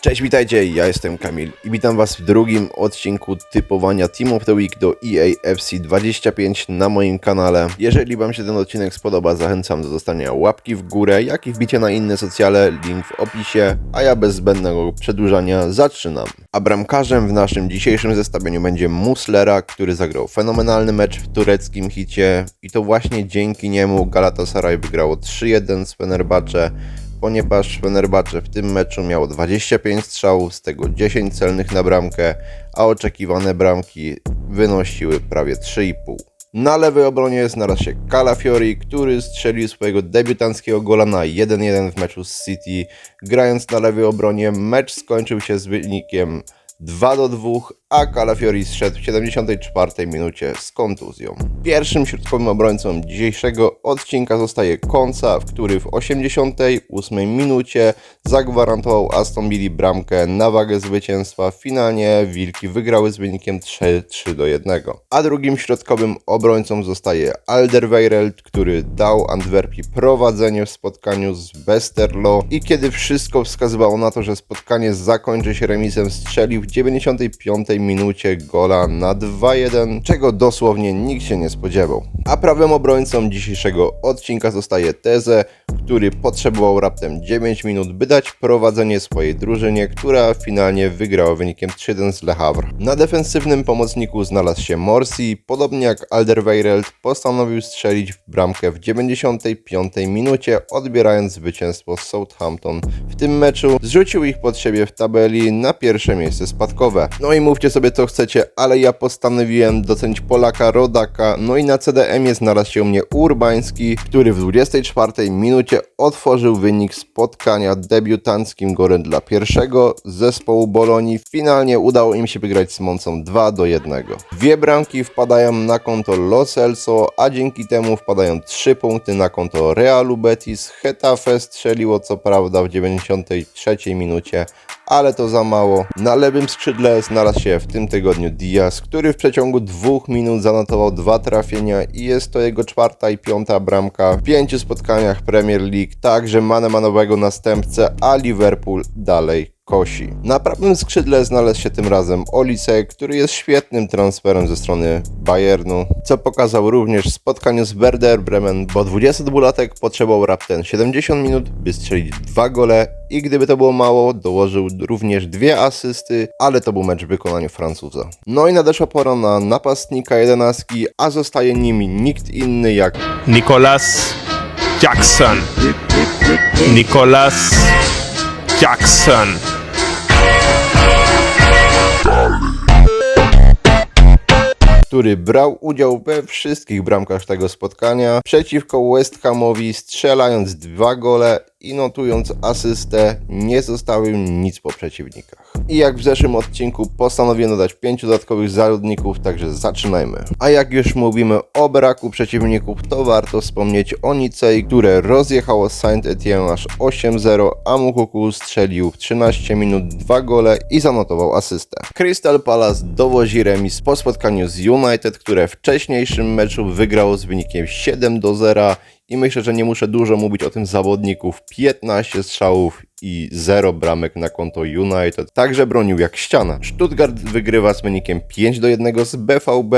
Cześć, witajcie, ja jestem Kamil i witam Was w drugim odcinku typowania Team of the Week do EA FC 25 na moim kanale. Jeżeli Wam się ten odcinek spodoba, zachęcam do zostania łapki w górę, jak i wbicia na inne socjale, link w opisie, a ja bez zbędnego przedłużania zaczynam. A bramkarzem w naszym dzisiejszym zestawieniu będzie Muslera, który zagrał fenomenalny mecz w tureckim hicie i to właśnie dzięki niemu Galatasaray wygrało 3-1 z Fenerbahce ponieważ Fenerbahce w tym meczu miało 25 strzałów, z tego 10 celnych na bramkę, a oczekiwane bramki wynosiły prawie 3,5. Na lewej obronie znalazł się Calafiori, który strzelił swojego debiutanckiego gola na 1-1 w meczu z City. Grając na lewej obronie, mecz skończył się z wynikiem 2 do 2, a Calafiori zszedł w 74 minucie z kontuzją. Pierwszym środkowym obrońcą dzisiejszego odcinka zostaje Konca, w który w 88 minucie zagwarantował Aston Villa bramkę na wagę zwycięstwa. Finalnie Wilki wygrały z wynikiem 3-3 do 1. A drugim środkowym obrońcą zostaje Alderweireld, który dał Antwerpii prowadzenie w spotkaniu z Westerlo i kiedy wszystko wskazywało na to, że spotkanie zakończy się remisem, strzelił w 95 minucie gola na 2-1, czego dosłownie nikt się nie spodziewał. A prawym obrońcą dzisiejszego odcinka zostaje Teze, który potrzebował raptem 9 minut, by dać prowadzenie swojej drużynie, która finalnie wygrała wynikiem 3-1 z Le Havre. Na defensywnym pomocniku znalazł się Morsi, podobnie jak Alderweireld postanowił strzelić w bramkę w 95 minucie, odbierając zwycięstwo Southampton. W tym meczu zrzucił ich pod siebie w tabeli na pierwsze miejsce spadkowe. No i mówcie sobie co chcecie, ale ja postanowiłem docenić Polaka Rodaka, no i na CDM-ie znalazł się mnie Urbański, który w 24 minucie otworzył wynik spotkania debiutanckim golem dla pierwszego zespołu Bolonii. Finalnie udało im się wygrać z Moncą 2 do 1. Dwie bramki wpadają na konto Los Elso, a dzięki temu wpadają 3 punkty na konto Realu Betis. Hetafe strzeliło co prawda w 93 minucie, ale to za mało. Na lewym skrzydle znalazł się w tym tygodniu Diaz, który w przeciągu dwóch minut zanotował dwa trafienia i jest to jego czwarta i piąta bramka w pięciu spotkaniach Premier League. Także mamy ma nowego następcę, a Liverpool dalej kosi. Na prawym skrzydle znalazł się tym razem Olisek, który jest świetnym transferem ze strony Bayernu, co pokazał również w spotkaniu z Werder Bremen, bo 22-latek potrzebował raptem 70 minut, by strzelić dwa gole i gdyby to było mało, dołożył również dwie asysty, ale to był mecz w wykonaniu Francuza. No i nadeszła pora na napastnika jedenastki, a zostaje nim nikt inny jak Nicolas Jackson. Nicolas Jackson. Który brał udział we wszystkich bramkach tego spotkania przeciwko West Hamowi, strzelając dwa gole i notując asystę, nie zostawił nic po przeciwnikach. I jak w zeszłym odcinku postanowiłem dodać pięciu dodatkowych zawodników, także zaczynajmy. A jak już mówimy o braku przeciwników, to warto wspomnieć o Nicei, które rozjechało Saint Etienne aż 8-0, a Mukuku strzelił w 13 minut dwa gole i zanotował asystę. Crystal Palace dowozi remis po spotkaniu z United, które w wcześniejszym meczu wygrało z wynikiem 7 do 0 i myślę, że nie muszę dużo mówić o tym zawodników. 15 strzałów i 0 bramek na konto United. Także bronił jak ściana. Stuttgart wygrywa z wynikiem 5 do 1 z BVB,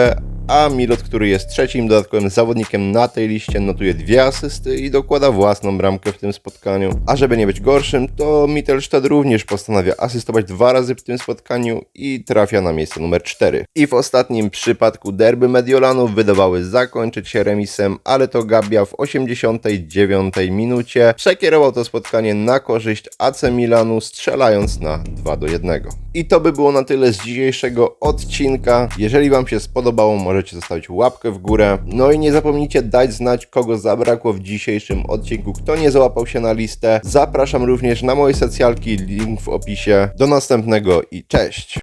a Milot, który jest trzecim dodatkowym zawodnikiem na tej liście, notuje dwie asysty i dokłada własną bramkę w tym spotkaniu. A żeby nie być gorszym, to Mittelstadt również postanawia asystować dwa razy w tym spotkaniu i trafia na miejsce numer 4. I w ostatnim przypadku derby Mediolanów wydawały zakończyć się remisem, ale to Gabia w 89 minucie przekierował to spotkanie na korzyść AC Milanu, strzelając na 2 do 1. I to by było na tyle z dzisiejszego odcinka. Jeżeli Wam się spodobało, możecie zostawić łapkę w górę. No i nie zapomnijcie dać znać, kogo zabrakło w dzisiejszym odcinku, kto nie załapał się na listę. Zapraszam również na moje socjalki, link w opisie. Do następnego i cześć!